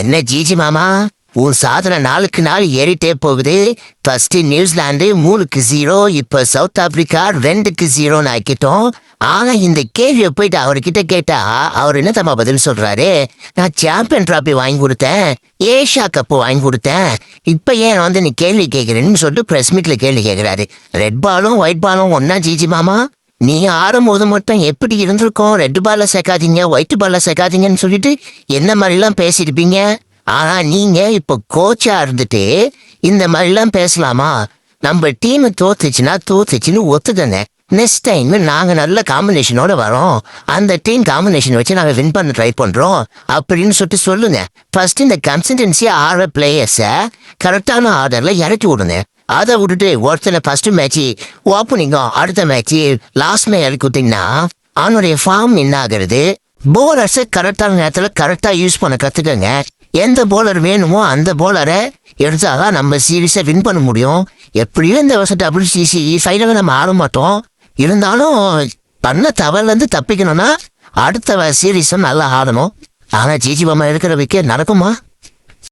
என்ன ஜிஜி மாமா? உன் சாதனை நாளுக்கு நாள் ஏறிட்டே போகுது. ஃபர்ஸ்ட் நியூசிலாந்து மூணுக்கு ஜீரோ இப்ப சவுத் ஆப்பிரிக்கா ரெண்டுக்கு ஜீரோன்னு ஆக்கிட்டோம். ஆனா இந்த கேள்வியை போயிட்டு அவர்கிட்ட கேட்டா அவர் என்ன தம்மா பதில் சொல்றாரு? நான் சாம்பியன் டிராபி வாங்கி கொடுத்தேன். ஏஷியா கப்பு வாங்கி கொடுத்தேன். இப்ப ஏன் வந்து நீ கேள்வி கேட்கிறேன்னு சொல்லிட்டு பிரஸ் மீட்ல கேள்வி கேட்கிறாரு ரெட் பாலும் ஒயிட் பாலும் ஒன்னா ஜிஜி மாமா? நீ ஆடும்போது மட்டும் எப்படி இருந்திருக்கோம்? ரெட் பால்ல சேர்க்காதீங்க ஒயிட் பால்ல சேர்க்காதீங்கன்னு சொல்லிட்டு என்ன மாதிரிலாம் பேசியிருப்பீங்க? ஆனா நீங்க இப்ப கோச்சா இருந்துட்டு இந்த மாதிரிலாம் பேசலாமா? நம்ம டீம் தோத்துச்சுன்னா தோத்துச்சுன்னு ஒத்துதானே நெக்ஸ்ட் டைம் நாங்கள் நல்ல காம்பினேஷனோட வரோம். அந்த டீம் காம்பினேஷன் வச்சு நாங்கள் வின் பண்ண ட்ரை பண்ணுறோம் அப்படின்னு சொல்லிட்டு சொல்லுங்க. ஃபர்ஸ்ட் இந்த கன்சிஸ்டன்சி ஆடுற பிளேயர்ஸை கரெக்டான ஆர்டரில் இறக்கி விடுங்க. அதை விட்டுட்டு ஒருத்தர் ஃபர்ஸ்ட் மேட்ச் ஓப்பனிங்கும் அடுத்த மேட்ச் லாஸ்ட் மேட்ச் கொடுத்தீங்கன்னா அவனுடைய ஃபார்ம் என்ன ஆகுறது? போலர்ஸை கரெக்டான நேரத்தில் கரெக்டாக யூஸ் பண்ண கற்றுக்கங்க எந்த போலர் வேணுமோ அந்த போலரை எடுத்தாதான் நம்ம சீரீஸை வின் பண்ண முடியும். எப்படியும் இந்த வருஷம் டபிள்யூசிசி ஃபைனலை நம்ம ஆட மாட்டோம். இருந்தாலும் பண்ண தவறுலேருந்து தப்பிக்கணும்னா அடுத்த சீரீஸும் நல்லா ஆடணும். ஆனால் ஜிஜி மாமா இருக்கிற வைக்க நடக்குமா?